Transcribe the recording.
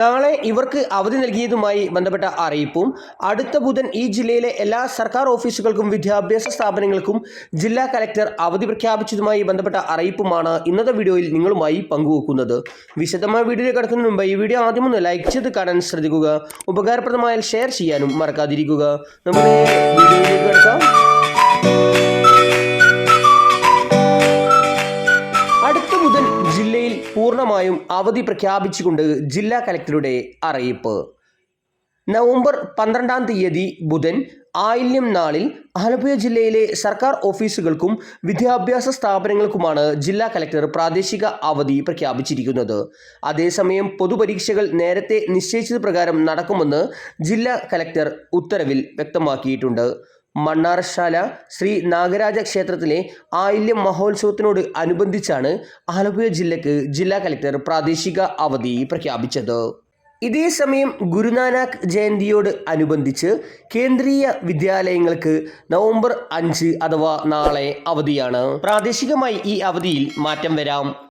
നാളെ ഇവർക്ക് അവധി നൽകിയതുമായി ബന്ധപ്പെട്ട അറിയിപ്പും അടുത്ത ബുധൻ ഈ ജില്ലയിലെ എല്ലാ സർക്കാർ ഓഫീസുകൾക്കും വിദ്യാഭ്യാസ സ്ഥാപനങ്ങൾക്കും ജില്ലാ കലക്ടർ അവധി പ്രഖ്യാപിച്ചതുമായി ബന്ധപ്പെട്ട അറിയിപ്പുമാണ് ഇന്നത്തെ വീഡിയോയിൽ നിങ്ങളുമായി പങ്കുവെക്കുന്നത്. വിശദമായ വീഡിയോ കിടക്കുന്നതിന് മുമ്പ് ഈ വീഡിയോ ആദ്യം ഒന്ന് ലൈക്ക് ചെയ്ത് കാണാൻ ശ്രദ്ധിക്കുക. ഉപകാരപ്രദമായാൽ ഷെയർ ചെയ്യാനും മറക്കാതിരിക്കുക. നമ്മുടെ ജില്ലയിൽ പൂർണമായും അവധി പ്രഖ്യാപിച്ചുകൊണ്ട് ജില്ലാ കലക്ടറുടെ അറിയിപ്പ്. നവംബർ പന്ത്രണ്ടാം തീയതി ബുധൻ ആയില്യം നാളിൽ ആലപ്പുഴ ജില്ലയിലെ സർക്കാർ ഓഫീസുകൾക്കും വിദ്യാഭ്യാസ സ്ഥാപനങ്ങൾക്കുമാണ് ജില്ലാ കലക്ടർ പ്രാദേശിക അവധി പ്രഖ്യാപിച്ചിരിക്കുന്നത്. അതേസമയം പൊതുപരീക്ഷകൾ നേരത്തെ നിശ്ചയിച്ചത് പ്രകാരം നടക്കുമെന്ന് ജില്ലാ കലക്ടർ ഉത്തരവിൽ വ്യക്തമാക്കിയിട്ടുണ്ട്. മണ്ണാർശാല ശ്രീ നാഗരാജ ക്ഷേത്രത്തിലെ ആയില്യം മഹോത്സവത്തിനോട് അനുബന്ധിച്ചാണ് ആലപ്പുഴ ജില്ലക്ക് ജില്ലാ കലക്ടർ പ്രാദേശിക അവധി പ്രഖ്യാപിച്ചത്. ഇതേസമയം ഗുരുനാനാക്ക് ജയന്തിയോട് അനുബന്ധിച്ച് കേന്ദ്രീയ വിദ്യാലയങ്ങൾക്ക് നവംബർ അഞ്ച് അഥവാ നാളെ അവധിയാണ്. പ്രാദേശികമായി ഈ അവധിയിൽ മാറ്റം വരാം.